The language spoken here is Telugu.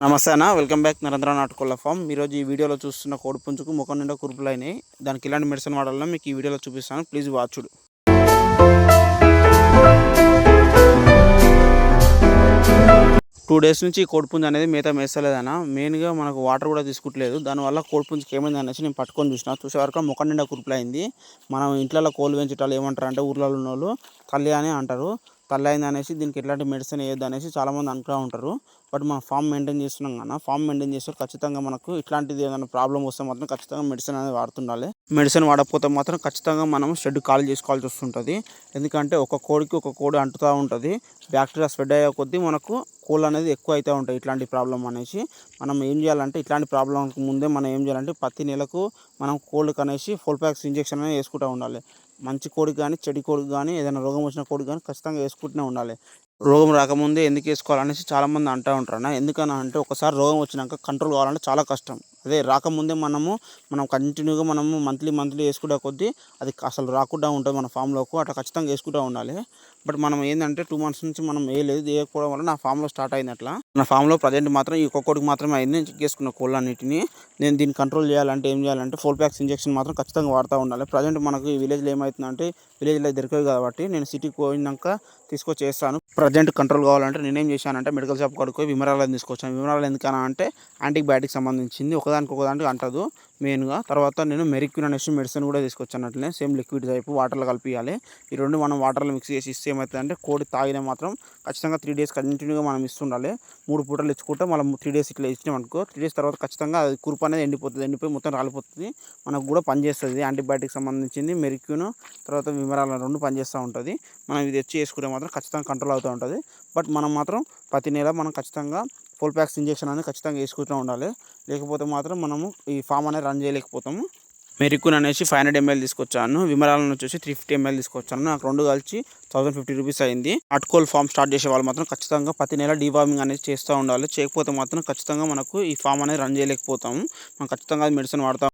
నమస్తే అన్న వెల్కమ్ బ్యాక్ నరేంద్ర నాటుకోళ్ళ ఫామ్. ఈరోజు ఈ వీడియోలో చూస్తున్న కోడి పుంజుకు ముఖం నిండా కురుపులు అయినాయి దానికి ఇలాంటి మెడిసిన్ వాడాలో మీకు ఈ వీడియోలో చూపిస్తాను. ప్లీజ్ వాచుడు టూ డేస్ నుంచి ఈ కోడిపుంజు అనేది మేత మేస్తలేదన్న. మెయిన్గా మనకు వాటర్ కూడా తీసుకుంటలేదు. దానివల్ల కోడిపుంజుకి ఏమైంది అనేసి నేను పట్టుకొని చూసిన. చూసే వరకు ముఖం నిండా కురుపులు అయింది మనం ఇంట్లో కోళ్ళు పెంచటాలు ఏమంటారు అంటే ఊర్లలో ఉన్న వాళ్ళు తల్లి అని అంటారు. తల్లి అయింది అనేసి దీనికి ఎట్లాంటి మెడిసిన్ వేయద్దు అనేసి చాలామంది అనుకుంటూ ఉంటారు. బట్ మనం ఫామ్ మెయింటైన్ చేస్తున్నాం కదా ఫామ్ మెయింటైన్ చేస్తే ఖచ్చితంగా మనకు ఇట్లాంటిది ఏదైనా ప్రాబ్లం వస్తే మాత్రం ఖచ్చితంగా మెడిసిన్ అనేది వాడుతుండాలి. మెడిసిన్ వాడకపోతే మాత్రం ఖచ్చితంగా మనం షెడ్ ఖాళీ చేసుకోవాల్సి వస్తుంటుంది. ఎందుకంటే ఒక కోడికి ఒక కోడి అంటుతూ ఉంటుంది. బ్యాక్టీరియా స్ప్రెడ్ అయ్యే కొద్దీ మనకు కోళ్ళు అనేది ఎక్కువ అవుతూ ఉంటాయి ఇట్లాంటి ప్రాబ్లం అనేసి. మనం ఏం చేయాలంటే ఇట్లాంటి ప్రాబ్లంకి ముందే మనం ఏం చేయాలంటే ప్రతి నెలకు మనం కోళ్ళకి అనేసి ఫుల్ ప్యాక్స్ ఇంజెక్షన్ అనేది వేసుకుంటూ ఉండాలి. మంచి కోడికి కానీ చెడి కోడికి కానీ ఏదైనా రోగం వచ్చిన కోడికి కానీ ఖచ్చితంగా వేసుకుంటూనే ఉండాలి. రోగం రాకముందే ఎందుకు వేసుకోవాలనేసి చాలామంది అంటూ ఉంటారు అన్న ఎందుకని అంటే ఒకసారి రోగం వచ్చినాక కంట్రోల్ కావాలంటే చాలా కష్టం. అదే రాకముందే మనము మనం కంటిన్యూగా మనము మంత్లీ మంత్లీ వేసుకునే కొద్దీ అది అసలు రాకుండా ఉంటుంది మన ఫామ్లోకి అట్లా ఖచ్చితంగా వేసుకుంటూ ఉండాలి. బట్ మనం ఏంటంటే టూ మంత్స్ నుంచి మనం వేయలేదు వేయకపోవడం వల్ల నా ఫామ్లో స్టార్ట్ అయింది అట్లా. నా ఫామ్లో ప్రజెంట్ మాత్రం ఈ ఒక్కొక్కడికి మాత్రమే అయింది నేను చెక్ చేసుకున్న కోళ్ళన్నిటిని. నేను దీన్ని కంట్రోల్ చేయాలంటే ఏం చేయాలంటే ఫోల్ ప్యాక్స్ ఇంజెక్షన్ మాత్రం ఖచ్చితంగా వాడుతూ ఉండాలి. ప్రజెంట్ మనకు ఈ విలేజ్లో ఏమవుతుందంటే విలేజ్లో దొరికేవి కాబట్టి నేను సిటీకి పోయినాక తీసుకొచ్చి చేస్తాను ప్రజెంట్ కంట్రోల్ కావాలంటే నేనేం చేశానంటే మెడికల్ షాప్ కాడికి పోయి విమరాలను తీసుకొచ్చాను. విమరాలు ఎందుకన్నా అంటే యాంటీబయాటిక్ సంబంధించింది. ఒకదానికి ఒకదానికి అంటదు మెయిన్గా. తర్వాత నేను మెరిక్యూన్ అనేసి మెడిసిన్ కూడా తీసుకొచ్చాను అట్లనే సేమ్ లిక్విడ్ టైప్ వాటర్లో కలిపియాలి. ఈ రెండు మనం వాటర్లో మిక్స్ చేసి ఇస్తే ఏమవుతుందంటే కోడి తాగిన మాత్రం ఖచ్చితంగా త్రీ డేస్ కంటిన్యూగా మనం ఇస్తుండాలి. మూడు పూటలు ఇచ్చుకుంటే మనం త్రీ డేస్ ఇట్లా ఇచ్చినాం అనుకో త్రీ డేస్ తర్వాత ఖచ్చితంగా అది కురుపు అనేది ఎండిపోతుంది. ఎండిపోయి మొత్తం రాలిపోతుంది. మనకు కూడా పనిచేస్తుంది. యాంటీబయాటిక్ సంబంధించింది మెరిక్యూన్ తర్వాత విమరాల రెండు పనిచేస్తూ ఉంటుంది. మనం ఇది తెచ్చి వేసుకుంటే మాత్రం ఖచ్చితంగా కంట్రోల్ అవుతూ ఉంటుంది. బట్ మనం మాత్రం ప్రతి నెల మనం ఖచ్చితంగా ఫుల్ ప్యాక్స్ ఇంజెక్షన్ అనేది ఖచ్చితంగా వేసుకుంటూ ఉండాలి. లేకపోతే మాత్రం మనము ఈ ఫామ్ అనేది రన్ చేయలేకపోతాము. మెరికున్ అనేసి ఫైవ్ హండ్రెడ్ ఎంఎల్ తీసుకొచ్చాను. విమరాలను వచ్చేసి త్రీ ఫిఫ్టీ ఎంఎల్ తీసుకొచ్చాను. నాకు రెండు కలిసి థౌసండ్ ఫిఫ్టీ రూపీస్ అయింది. అటుకోల్ ఫామ్ స్టార్ట్ చేసే వాళ్ళు మాత్రం ఖచ్చితంగా ప్రతి నెల డీవార్మింగ్ అనేది చేస్తూ ఉండాలి. చేయకపోతే మాత్రం ఖచ్చితంగా మనకు ఈ ఫామ్ అనేది రన్ చేయలేకపోతాము. మనం ఖచ్చితంగా మెడిసిన్ వాడతాం